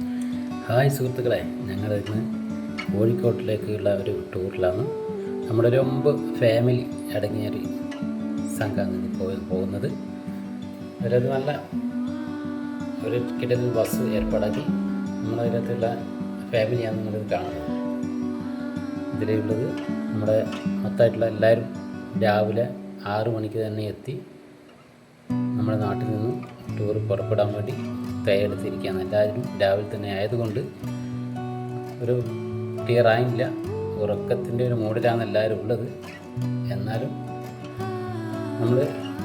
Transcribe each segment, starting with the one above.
Hi സുഹൃത്തുക്കളെ. ഞങ്ങൾ ഇന്ന് കോഴിക്കോട്ടിലേക്കുള്ള ഒരു ടൂറിലാണ്. നമ്മുടെ ഒരു ഫാമിലി സംഘമാണ് ഇന്ന് പോയി പോകുന്നത്. അവരത് നല്ല ഒരു കിടന്ന ബസ് ഏർപ്പാടാക്കി നമ്മളതിനകത്തുള്ള ഫാമിലിയാണ് നിങ്ങളിത് കാണുന്നത്. ഇതിലുള്ളത് നമ്മുടെ മൊത്തമായിട്ടുള്ള എല്ലാവരും രാവിലെ ആറു മണിക്ക് തന്നെ എത്തി നമ്മുടെ നാട്ടിൽ നിന്ന് ടൂർ പുറപ്പെടാൻ വേണ്ടി തയ്യാറെടുത്തിരിക്കുകയാണ്. എല്ലാവരും രാവിലെ തന്നെ ആയതുകൊണ്ട് ഒരു ക്ലിയർ ആയില്ല ഉറക്കത്തിന്റെ ഒരു മൂഡിലാണ് എല്ലാവരും ഉള്ളത്. എന്നാലും നമ്മൾ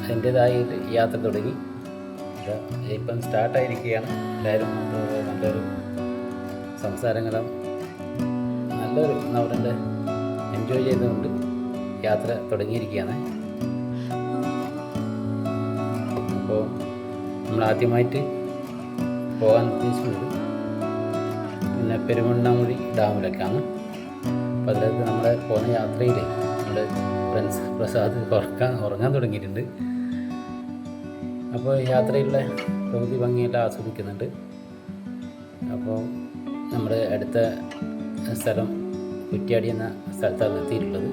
അതിന്റേതായിട്ട് യാത്ര തുടങ്ങി. ഇപ്പം സ്റ്റാർട്ടായിരിക്കുകയാണ് എല്ലാവരും നല്ലൊരു സംസാരങ്ങളും നല്ലൊരു അവരുടെ എൻജോയ് ചെയ്തുകൊണ്ട് യാത്ര തുടങ്ങിയിരിക്കുകയാണ്. അപ്പോൾ നമ്മൾ ആദ്യമായിട്ട് പോകാൻ ഉദ്ദേശിക്കുന്നത് പിന്നെ പെരുമണ്ണാമുഴി ഡാമിലൊക്കെയാണ്. അപ്പോൾ അതിലേക്ക് നമ്മൾ പോകുന്ന യാത്രയിൽ നമ്മുടെ ഫ്രണ്ട്സ് പ്രസാദ് ഉറക്കാൻ ഉറങ്ങാൻ തുടങ്ങിയിട്ടുണ്ട്. അപ്പോൾ യാത്രയിലുള്ള പ്രകൃതി ഭംഗിയെല്ലാം ആസ്വദിക്കുന്നുണ്ട്. അപ്പോൾ നമ്മുടെ അടുത്ത സ്ഥലം കുറ്റ്യാടി എന്ന സ്ഥലത്താണ് എത്തിയിട്ടുള്ളത്.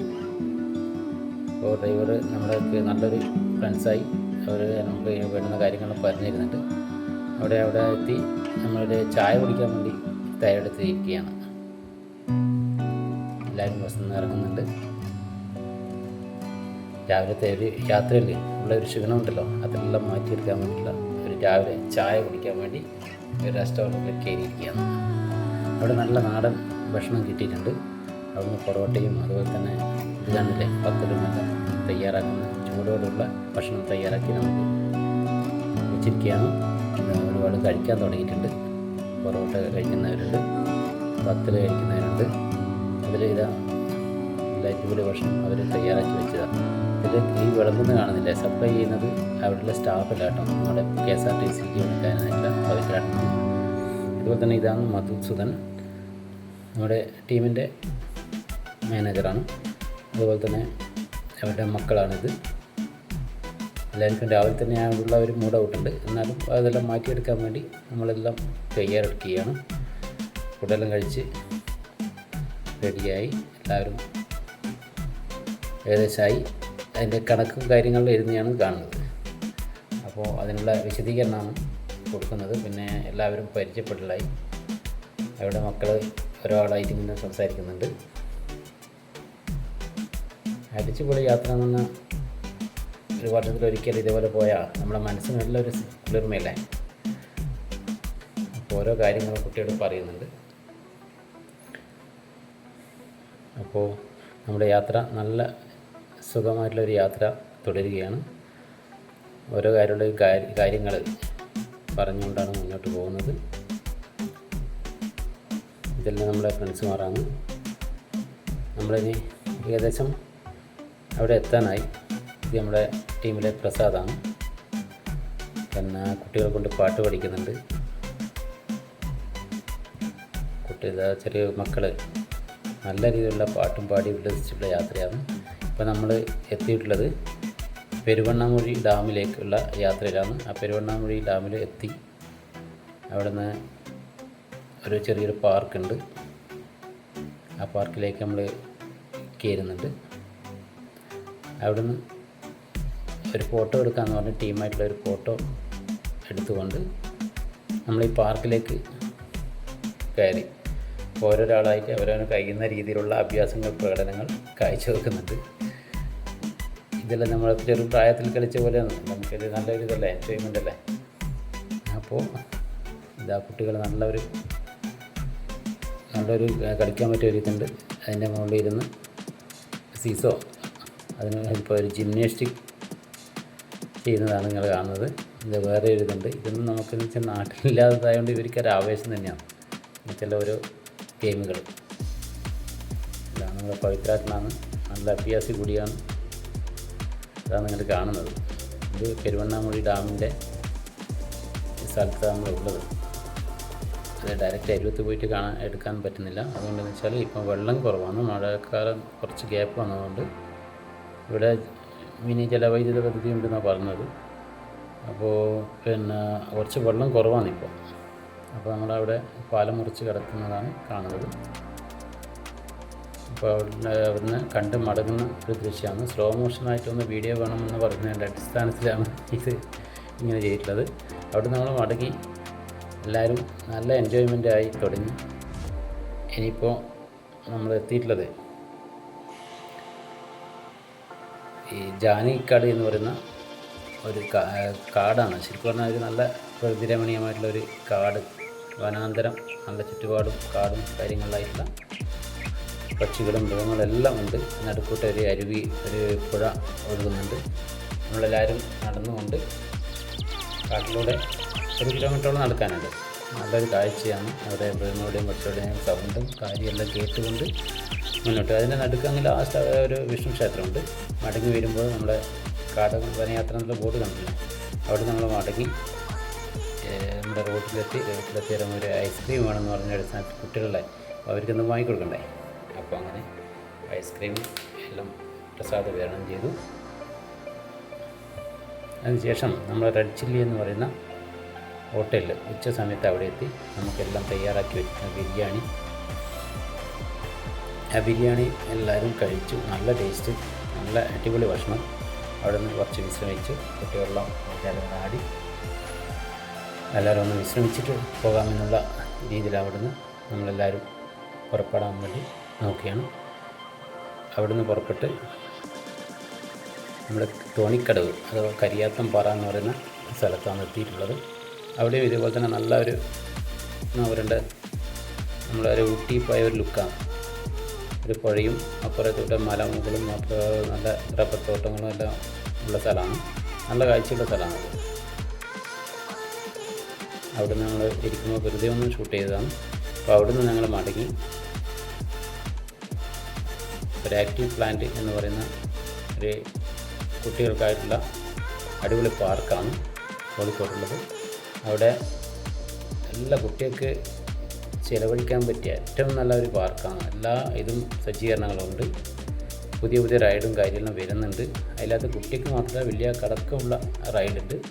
അപ്പോൾ ഡ്രൈവർ നമ്മുടെ നല്ലൊരു ഫ്രണ്ട്സായി. അവർ നമുക്ക് വേണ്ടുന്ന കാര്യങ്ങൾ പറഞ്ഞു തരുന്നുണ്ട് അവിടെ അവിടെ എത്തി. നമ്മളൊരു ചായ കുടിക്കാൻ വേണ്ടി തയ്യാറെടുത്തിരിക്കുകയാണ് എല്ലാവരും ബസ്സിൽ നിന്ന് ഇറങ്ങുന്നുണ്ട് രാവിലത്തെ ഒരു യാത്രയിൽ ഉള്ള ഒരു ക്ഷീണമുണ്ടല്ലോ. അതെല്ലാം മാറ്റിയെടുക്കാൻ വേണ്ടിയിട്ടുള്ള ഒരു രാവിലെ ചായ കുടിക്കാൻ വേണ്ടി ഒരു റെസ്റ്റോറന്റിൽ കയറിയിരിക്കുകയാണ്. അവിടെ നല്ല നാടൻ ഭക്ഷണം കിട്ടിയിട്ടുണ്ട്. അവിടുന്ന് പൊറോട്ടയും അതുപോലെ തന്നെ ഇത് കണ്ടില്ലേ? പത്തലുമെല്ലാം തയ്യാറാക്കുന്ന. ചൂടോടുള്ള ഭക്ഷണം തയ്യാറാക്കി നമുക്ക് വെച്ചിരിക്കുകയാണ്. ഒരുപാട് കഴിക്കാൻ തുടങ്ങിയിട്ടുണ്ട്. പൊറോട്ട കഴിക്കുന്നവരുണ്ട് പത്തൽ കഴിക്കുന്നവരുണ്ട്. അതിൽ ഇതാ അടിപൊളി ഭക്ഷണം അവർ തയ്യാറാക്കി വെച്ചതാണ്. ഇത് ഈ വിളമ്പുന്ന കാണുന്നില്ല? സപ്ലൈ ചെയ്യുന്നത് അവിടെയുള്ള സ്റ്റാഫല്ല കേട്ടോ. നമ്മുടെ കെ എസ് ആർ ടി സിക്ക് ജീവനക്കാരനായിട്ടുള്ള പവിത്രാട്ടൻ അതുപോലെ തന്നെ ഇതാണ് നമ്മുടെ ടീമിന്റെ മാനേജറാണ് അതുപോലെ തന്നെ അവരുടെ മക്കളാണിത്. എല്ലാവർക്കും രാവിലെ തന്നെ ഉള്ള ഒരു മൂഡ് ഔട്ടുണ്ട് എന്നാലും അതെല്ലാം മാറ്റിയെടുക്കാൻ വേണ്ടി നമ്മളെല്ലാം തയ്യാറെടുക്കുകയാണ്. ഫുഡെല്ലാം കഴിച്ച് റെഡിയായി എല്ലാവരും ഏകദേശമായി അതിന്റെ കണക്കും കാര്യങ്ങളും എഴുതിയാണ് കാണുന്നത്. അപ്പോൾ അതിനുള്ള വിശദീകരണമാണ് കൊടുക്കുന്നത്. പിന്നെ എല്ലാവരും പരിചയപ്പെടലായി അവരുടെ മക്കൾ ഒരാളായിട്ട് ഇങ്ങനെ സംസാരിക്കുന്നുണ്ട്. അടിച്ചുപൊളി യാത്ര എന്ന് പറഞ്ഞാൽ വർഷത്തിൽ ഒരിക്കൽ ഇതേപോലെ പോയാൽ നമ്മുടെ മനസ്സിന് നല്ലൊരു കുളിർമയല്ലേ? അപ്പോൾ ഓരോ കാര്യങ്ങളും കുട്ടിയോട് പറയുന്നുണ്ട്. അപ്പോൾ നമ്മുടെ യാത്ര നല്ല സുഖമായിട്ടുള്ളൊരു യാത്ര തുടരുകയാണ്. ഓരോ കാര്യമുള്ള കാര്യങ്ങൾ പറഞ്ഞുകൊണ്ടാണ് മുന്നോട്ട് പോകുന്നത്. ഇതെല്ലാം നമ്മുടെ ഫ്രണ്ട്സുമാറാണ്. നമ്മളിനി ഏകദേശം അവിടെ എത്താനായി. ഇത് നമ്മുടെ ടീമിലെ പ്രസാദാണ്. പിന്നെ കുട്ടികളെ കൊണ്ട് പാട്ട് പഠിക്കുന്നുണ്ട്. കുട്ടി ചെറിയ മക്കൾ നല്ല രീതിയിലുള്ള പാട്ടും പാടി ഉല്ലസിച്ചുള്ള യാത്രയാണ് ഇപ്പോൾ നമ്മൾ എത്തിയിട്ടുള്ളത്. പെരുവണ്ണാമൊഴി ഡാമിലേക്കുള്ള യാത്രയിലാണ്. ആ പെരുവണ്ണാമൊഴി ഡാമിൽ എത്തി. അവിടെ നിന്ന് ഒരു ചെറിയൊരു പാർക്കുണ്ട്. ആ പാർക്കിലേക്ക് നമ്മൾ കയറുന്നുണ്ട്. അവിടുന്ന് ഒരു ഫോട്ടോ എടുക്കാമെന്ന് പറഞ്ഞ് ടീമായിട്ടുള്ള ഒരു ഫോട്ടോ എടുത്തുകൊണ്ട് നമ്മൾ ഈ പാർക്കിലേക്ക് കയറി. ഓരോരാളായിട്ട് അവരവന് കഴിയുന്ന രീതിയിലുള്ള അഭ്യാസങ്ങൾ പ്രകടനങ്ങൾ കാഴ്ചവെക്കുന്നുണ്ട് ഇതെല്ലാം നമ്മൾ ചെറു പ്രായത്തിൽ കളിച്ച പോലെയാണ്. നമുക്കൊരു നല്ലൊരു ഇതല്ലേ എൻജോയ്മെന്റ് അല്ലേ? അപ്പോൾ ഇതാ കുട്ടികൾ നല്ലൊരു നല്ലൊരു കളിക്കാൻ പറ്റിയ ഒരു അതിന്റെ മുകളിൽ ഇരുന്ന് സീസോ അതിന് ഇപ്പോൾ ഒരു ജിംനാസ്റ്റിക് ചെയ്യുന്നതാണ് നിങ്ങൾ കാണുന്നത്. ഇത് വേറെ ഇതുണ്ട് ഇതൊന്നും നമുക്ക് വെച്ചാൽ നാട്ടിലില്ലാത്തതായതുകൊണ്ട് ഇവർക്ക് ഒരു ആവേശം തന്നെയാണ്. ചില ഓരോ ഗെയിമുകൾ. ഇതാണ് നമ്മുടെ പവിത്രാട്ടനാണ് നല്ല അഭ്യാസി കൂടിയാണ്. ഇതാണ് നിങ്ങൾ കാണുന്നത്. ഇത് പെരുവണ്ണാമൊഴി ഡാമിന്റെ സ്ഥലത്താണ് നമ്മളുള്ളത് അത് ഡയറക്റ്റ് അരുവത്ത് പോയിട്ട് കാണാൻ എടുക്കാൻ പറ്റുന്നില്ല. അതുകൊണ്ടെന്ന് വെച്ചാൽ ഇപ്പം വെള്ളം കുറവാണ്. മഴക്കാലം കുറച്ച് ഗ്യാപ്പ് വന്നതുകൊണ്ട് ഇവിടെ മിനി ജലവൈദ്യുത പദ്ധതി ഉണ്ടെന്നാണ് പറഞ്ഞത്. അപ്പോൾ പിന്നെ കുറച്ച് വെള്ളം കുറവാണ് ഇപ്പോൾ അപ്പോൾ നമ്മളവിടെ പാലം മുറിച്ച് കിടക്കുന്നതാണ് കാണുന്നത്. അപ്പോൾ അവിടെ അവിടുന്ന് കണ്ട് മടങ്ങുന്ന ഒരു ദൃശ്യമാണ്. സ്ലോ മോഷനായിട്ടൊന്ന് വീഡിയോ വേണമെന്ന് പറഞ്ഞതിന്റെ അടിസ്ഥാനത്തിലാണ് ഇത് ഇങ്ങനെ ചെയ്തിട്ടുള്ളത്. അവിടെ നമ്മൾ മടങ്ങി. എല്ലാവരും നല്ല എൻജോയ്മെന്റ് ആയി തുടങ്ങി. ഇനിയിപ്പോൾ നമ്മൾ എത്തിയിട്ടുള്ളത് ഈ ജാനിക്കാട് എന്ന് പറയുന്ന ഒരു കാടാണ്. ശരിക്കും പറഞ്ഞാൽ ഒരു നല്ല പ്രകൃതിരമണീയമായിട്ടുള്ള ഒരു കാട്. വനാന്തരം നല്ല ചുറ്റുപാടും കാടും കാര്യങ്ങളിലായിട്ടുള്ള പക്ഷികളും മൃഗങ്ങളും എല്ലാം ഉണ്ട്. നടുക്കൂട്ട് ഒരു അരുവി ഒരു പുഴ ഒഴുകുന്നുണ്ട്. നമ്മളെല്ലാവരും നടന്നുകൊണ്ട് കാട്ടിലൂടെ ഒരു കിലോമീറ്ററോളം നടക്കാനുണ്ട്. നല്ലൊരു കാഴ്ചയാണ്. അവിടെ മൃഗങ്ങളുടെയും പക്ഷികളുടെയും സൗണ്ടും കാര്യമെല്ലാം കേട്ടുകൊണ്ട് മുന്നോട്ട്. അതിന്റെ ആ സ്ഥല ഒരു വിഷ്ണു ക്ഷേത്രമുണ്ട്. മടങ്ങി വരുമ്പോൾ നമ്മുടെ കാട് വനയാത്ര എന്നുള്ള ബോർഡ് കണ്ടില്ല? അവിടെ നമ്മൾ മടങ്ങി നമ്മുടെ റോട്ടിലെത്തി റോട്ടിലെത്തി ഇറങ്ങുമ്പോൾ ഒരു ഐസ്ക്രീം വേണമെന്ന് പറഞ്ഞ അടിസ്ഥാനത്തിൽ കുട്ടികളെ അവർക്കൊന്ന് വാങ്ങിക്കൊടുക്കണ്ടേ അപ്പോൾ അങ്ങനെ ഐസ്ക്രീം എല്ലാം പ്രസാദ വിതരണം ചെയ്തു. അതിനുശേഷം നമ്മൾ റെഡ് ചില്ലി എന്ന് പറയുന്ന ഹോട്ടലിൽ ഉച്ച സമയത്ത് അവിടെ എത്തി. നമുക്കെല്ലാം തയ്യാറാക്കി വെച്ചിരുന്ന ബിരിയാണി. ആ ബിരിയാണി എല്ലാവരും കഴിച്ചു. നല്ല ടേസ്റ്റ് നല്ല അടിപൊളി ഭക്ഷണം. അവിടെ നിന്ന് കുറച്ച് വിശ്രമിച്ച്. കുട്ടികളെല്ലാം എല്ലാവരും ആടി എല്ലാവരും ഒന്ന് വിശ്രമിച്ചിട്ട് പോകാമെന്നുള്ള രീതിയിൽ അവിടുന്ന് നമ്മളെല്ലാവരും പുറപ്പെടാൻ വേണ്ടി നോക്കിയാണ് അവിടുന്ന് പുറപ്പെട്ട് നമ്മുടെ തോണിക്കടവ് അഥവാ കരിയാത്തം പാറ എന്ന് പറയുന്ന സ്ഥലത്താണ് എത്തിയിട്ടുള്ളത്. അവിടെയും ഇതുപോലെ തന്നെ നല്ല ഒരു എന്താ പറയണ്ടേ? നമ്മളൊരു ഊട്ടി പോയ ഒരു ലുക്കാണ് ഒരു പുഴയും അപ്പുറത്തോട്ട് മലമുകളും അപ്പുറം നല്ല റബ്ബത്തോട്ടങ്ങളും എല്ലാം ഉള്ള സ്ഥലമാണ്. നല്ല കാഴ്ചയുള്ള സ്ഥലമാണ് അവിടെ നിന്ന് ഞങ്ങൾ ഇരിക്കുമ്പോൾ വെറുതെ ഒന്ന് ഷൂട്ട് ചെയ്തതാണ്. അപ്പോൾ അവിടെ നിന്ന് ഞങ്ങൾ മടങ്ങി. ഒരു ആക്റ്റീവ് പ്ലാന്റ് എന്ന് പറയുന്ന ഒരു കുട്ടികൾക്കായിട്ടുള്ള അടിപൊളി പാർക്കാണ് കോഴിക്കോട്ടുള്ളത് അവിടെ എല്ലാ കുട്ടികൾക്ക് ചിലവഴിക്കാൻ പറ്റിയ ഏറ്റവും നല്ല ഒരു പാർക്കാണ്. എല്ലാ ഇതും സജ്ജീകരണങ്ങളുണ്ട്. പുതിയ പുതിയ റൈഡും കാര്യങ്ങളും വരുന്നുണ്ട്. അതിനകത്ത് കുട്ടിക്ക് മാത്രമേ വലിയ കടക്കമുള്ള റൈഡുണ്ട്.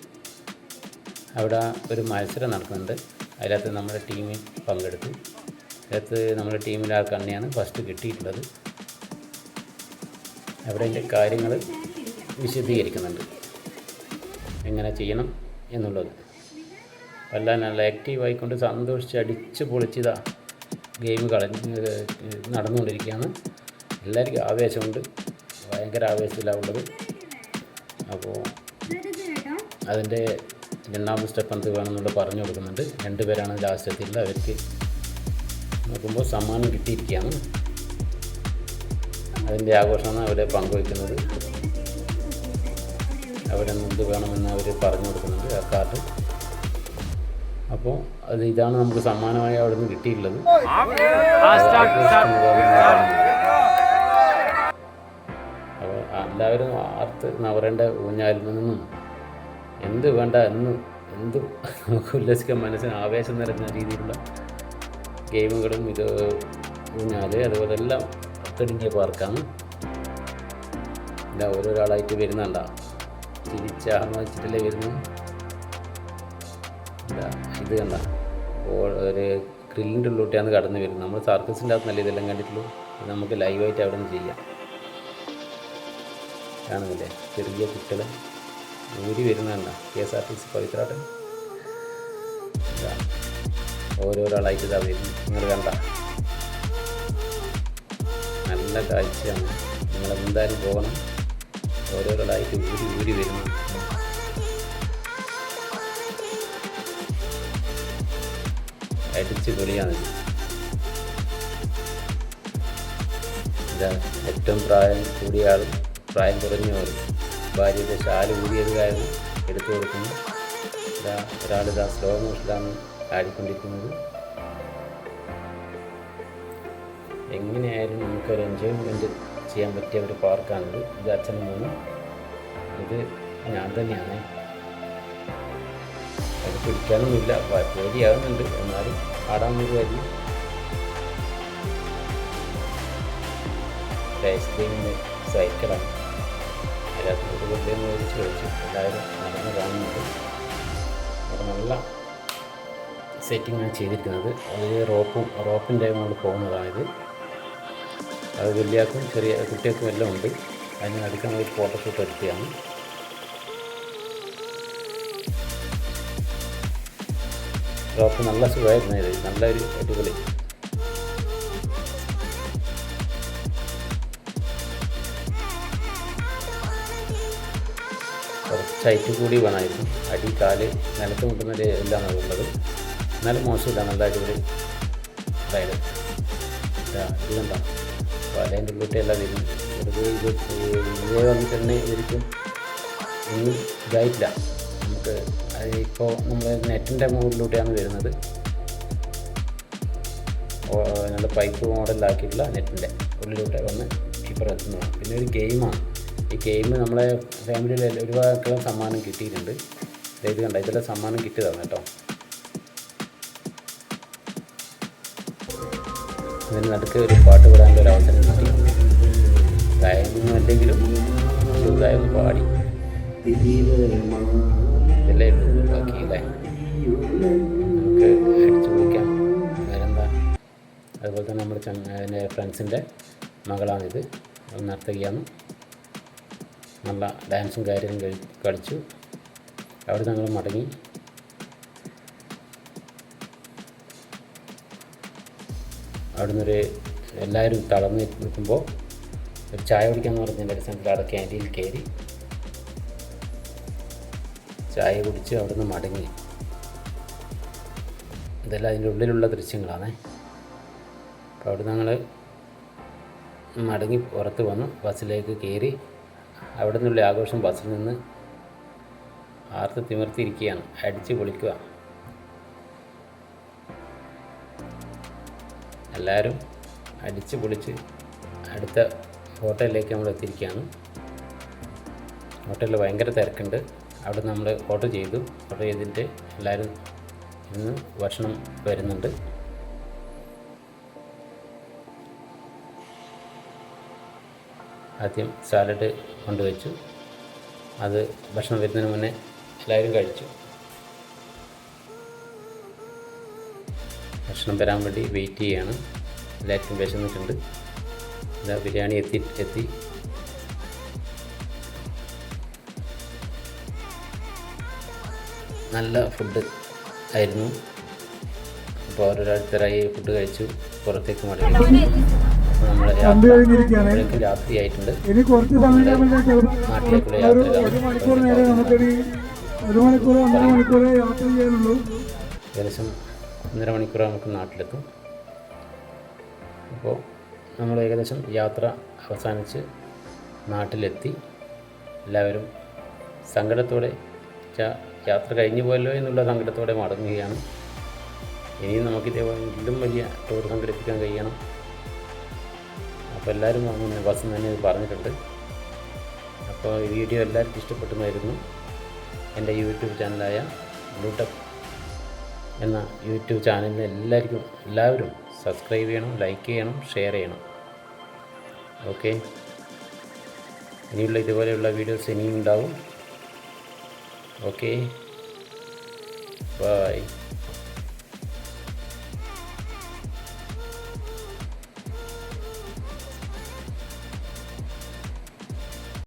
അവിടെ ഒരു മത്സരം നടക്കുന്നുണ്ട്. അതിനകത്ത് നമ്മുടെ ടീമിൽ പങ്കെടുത്തു. അതിനകത്ത് നമ്മുടെ ടീമിലെ ആൾക്ക് തന്നെയാണ് ഫസ്റ്റ് കിട്ടിയിട്ടുള്ളത്. അവിടെ അതിന്റെ കാര്യങ്ങൾ വിശദീകരിക്കുന്നുണ്ട്. എങ്ങനെ ചെയ്യണം എന്നുള്ളത്. എല്ലാം നല്ല ആക്റ്റീവ് ആയിക്കൊണ്ട് സന്തോഷിച്ച് അടിച്ച് പൊളിച്ചിതാ ഗെയിം കളഞ്ഞ് നടന്നുകൊണ്ടിരിക്കുകയാണ്. എല്ലാവർക്കും ആവേശമുണ്ട്. ഭയങ്കര ആവേശത്തിലാണ് ഉള്ളത്. അപ്പോൾ അതിന്റെ രണ്ടാമത് സ്റ്റെപ്പ് എന്ത് വേണമെന്നുള്ള പറഞ്ഞു കൊടുക്കുന്നുണ്ട്. രണ്ട് പേരാണ് ലാസ്റ്റ് എത്തിയിട്ടുള്ളത് അവർക്ക് നോക്കുമ്പോൾ സമ്മാനം കിട്ടിയിരിക്കുകയാണ്. അതിന്റെ ആഘോഷമാണ് അവരെ പങ്കുവയ്ക്കുന്നത്. അവിടെ എന്ത് വേണമെന്ന് അവർ പറഞ്ഞു കൊടുക്കുന്നുണ്ട് ആ കാർഡ്. അപ്പോൾ അത് ഇതാണ് നമുക്ക് സമ്മാനമായി അവിടെ നിന്ന് കിട്ടിയിട്ടുള്ളത് അപ്പോൾ എല്ലാവരും ആർത്ത് നവറേണ്ട ഊഞ്ഞാലിൽ നിന്നും എന്ത് വേണ്ട എന്ന് എന്ത് നമുക്ക് ഉല്ലസിക്കാൻ മനസ്സിന് ആവേശം നിറഞ്ഞ രീതിയിലുള്ള ഗെയിമുകളും ഇത് ഊഞ്ഞാൽ അതുപോലെ എല്ലാം ഒത്തടിങ്ങിയ പാർക്കാണ്. ഇല്ല ഓരോരാളായിട്ട് വരുന്നുണ്ടാവും തിരിച്ചാണെന്ന് വെച്ചിട്ടല്ലേ വരുന്നു ഇതാ കണ്ട ഒരു ഗ്രില്ലിന്റെ ഉള്ളിലോട്ടാണ് കടന്നു വരുന്നത്. നമ്മൾ സർക്കസിന്റെ അകത്തുനിന്നല്ലേ ഇതെല്ലാം കണ്ടിട്ടുള്ളൂ. നമുക്ക് ലൈവായിട്ട് അവിടെ നിന്ന് ചെയ്യാം. കാണുന്നില്ലേ? ചെറിയ കുട്ടികൾ ഊരി വരുന്നതണ്ട K S R T C പവിത്രാട്ടൻ. ഇതാ ഓരോരാളായിട്ട് ഇതാ വരുന്നു നിങ്ങൾ കണ്ട. നല്ല കാഴ്ചയാണ്. നിങ്ങൾ എന്തായാലും പോകണം. ഓരോരാളായിട്ട് ഊരി ഊരി വരുന്നു അടിച്ച് പൊളിയാണ് ഇതാ ഏറ്റവും പ്രായം കൂടിയ ആളും പ്രായം കുറഞ്ഞ ആളും ഭാര്യയുടെ ശാല കൂടിയത് കാരണം എടുത്തു കൊടുക്കുന്നു. ഇതാ സ്ലോ മോഷനിലാണ് ആടിക്കൊണ്ടിരിക്കുന്നത് എങ്ങനെയായാലും നമുക്കൊരു എൻജോയ്മെന്റ് ചെയ്യാൻ പറ്റിയ ഒരു പാർക്കാണിത് ഇത് അച്ഛനും മോനും. ഇത് ഞാൻ തന്നെയാണ്. പിടിക്കാനൊന്നുമില്ല പേടിയാകുന്നുണ്ട് എന്നാലും ആടാൻ ഒരു വരി. ഐസ്ക്രീമിന്റെ സൈക്കിളാണ്. എല്ലാത്തിനോട് വെറുതെ മേടിച്ച് കഴിച്ചു എല്ലാവരും നടന്ന് കാണുന്നുണ്ട്. നല്ല സെറ്റിംഗ് ആണ് ചെയ്തിരിക്കുന്നത്. അത് റോപ്പും റോപ്പിന്റെ മുകളിൽ പോകുന്നതാണിത് അത് വലിയാക്കും ചെറിയ കുട്ടികൾക്കും എല്ലാം ഉണ്ട്. അതിന് നടക്കുന്ന ഒരു ഫോട്ടോഷൂട്ട് എടുക്കുകയാണ്. റോപ്പ് നല്ല സുഖമായിരുന്നു ഇത്. നല്ലൊരു അടിപൊളി. കുറച്ച് കൂടി വേണമായിരുന്നു. അടി കാൽ നിലത്ത് മുട്ടുന്നൊരു എല്ലാം ഉള്ളത്. എന്നാലും മോശമില്ല. നല്ല അടിപൊളി ഇതെന്താ? വലേന്റെ ഉള്ളിട്ട് എല്ലാം വരുന്നു. വെറുതെ ഇത് ഇതേ വന്നിട്ട് തന്നെ ഇവരിക്കും ഒന്നും ഇതായിട്ടില്ല. നമുക്ക് ഇപ്പോൾ നമ്മൾ നെറ്റിന്റെ മുകളിലൂടെയാണ് വരുന്നത്. നല്ല പൈപ്പ് മോഡലാക്കിയിട്ടുള്ള നെറ്റിന്റെ ഉള്ളിലൂടെ വന്ന് കീപ്പർ എത്തുന്നതാണ്. പിന്നെ ഒരു ഗെയിമാണ് ഈ ഗെയിം നമ്മളെ ഫാമിലിയിൽ ഒരുപാട് സമ്മാനം കിട്ടിയിട്ടുണ്ട്. ഇത് കണ്ട? ഇതെല്ലാം സമ്മാനം കിട്ടിയതാണ് കേട്ടോ. അതിന് നടുക്ക് ഒരു പാട്ട് പാടാനുള്ള ഒരു അവസരം കിട്ടി. ഗായകൊന്നും അല്ലെങ്കിലും ചെറുതായി ഒന്ന് പാടി. ഇതല്ലേ ഉള്ളൂ ബാക്കി അല്ലേ നമുക്ക് അടിച്ചു പൊളിക്കാം വേറെന്താ? അതുപോലെ തന്നെ നമ്മുടെ ചങ്ങ ഫ്രണ്ട്സിന്റെ മകളാണിത്. നർത്തകിയാണ്. നല്ല ഡാൻസും കാര്യവും കളിച്ചു. അവിടെ ഞങ്ങൾ മടങ്ങി. അവിടെ നിന്നൊരു എല്ലാവരും തളർന്ന് നിൽക്കുമ്പോൾ ഒരു ചായ കുടിക്കാമെന്ന് പറഞ്ഞ് എന്റെ സെന്ററിൽ അവിടെ ക്യാന്റീനിൽ കയറി. ചായ കുടിച്ച് അവിടെ നിന്ന് മടങ്ങി. ഇതെല്ലാം അതിന്റെ ഉള്ളിലുള്ള ദൃശ്യങ്ങളാണ്. അപ്പോൾ അവിടെ ഞങ്ങൾ മടങ്ങി പുറത്ത് വന്നു. ബസ്സിലേക്ക് കയറി അവിടെ നിന്നുള്ള ആഘോഷം ബസ്സിൽ നിന്ന് ആർത്ത് തിമിർത്തിയിരിക്കുകയാണ്. അടിച്ച് പൊളിക്കുക. എല്ലാവരും അടിച്ച് പൊളിച്ച് അടുത്ത ഹോട്ടലിലേക്ക് നമ്മൾ എത്തിയിരിക്കുകയാണ്. ഹോട്ടലിൽ ഭയങ്കര തിരക്കുണ്ട്. അവിടെ നമ്മൾ ഓർഡർ ചെയ്തു. ഓർഡർ ചെയ്തിട്ട് എല്ലാവരും ഇന്ന് ഭക്ഷണം വരുന്നുണ്ട്. ആദ്യം സാലഡ് കൊണ്ടുവച്ചു. അത് ഭക്ഷണം വരുന്നതിന് മുന്നേ എല്ലാവരും കഴിച്ചു. ഭക്ഷണം വരാൻ വേണ്ടി വെയിറ്റ് ചെയ്യാണ്. എല്ലാവർക്കും വിശന്നിട്ടുണ്ട്. ഇതാ ബിരിയാണി എത്തി എത്തി. നല്ല ഫുഡ് ആയിരുന്നു. അപ്പോൾ ഓരോരുത്തരായി ഫുഡ് കഴിച്ചു. പുറത്തേക്ക് മടങ്ങി. നമ്മുടെ യാത്ര രാത്രിയായിട്ടുണ്ട് നാട്ടിലേക്കുള്ള യാത്ര ഏകദേശം ഒന്നര മണിക്കൂർ നമുക്ക് നാട്ടിലെത്തും. അപ്പോൾ നമ്മൾ ഏകദേശം യാത്ര അവസാനിച്ച് നാട്ടിലെത്തി. എല്ലാവരും സങ്കടത്തോടെ ച- യാത്ര കഴിഞ്ഞു പോയല്ലോ എന്നുള്ള സങ്കടത്തോടെ മടങ്ങുകയാണ്. ഇനിയും നമുക്ക് ഇതേപോലെ ഇതിലും വലിയ ടൂർ സംഘടിപ്പിക്കാൻ കഴിയണം. അപ്പോൾ എല്ലാവരും അങ്ങനെ നിന്ന് തന്നെ ഇത് പറഞ്ഞിട്ടുണ്ട്. അപ്പോൾ ഈ വീഡിയോ എല്ലാവർക്കും ഇഷ്ടപ്പെട്ടുമായിരുന്നു. എന്റെ യൂട്യൂബ് ചാനലായ ബ്ലൂടപ്പ് എന്ന യൂട്യൂബ് ചാനലിന് എല്ലാവർക്കും എല്ലാവരും സബ്സ്ക്രൈബ് ചെയ്യണം ലൈക്ക് ചെയ്യണം ഷെയർ ചെയ്യണം. ഓക്കെ. ഇനിയുള്ള ഇതുപോലെയുള്ള വീഡിയോസ് ഇനിയും ഉണ്ടാവും. Okay bye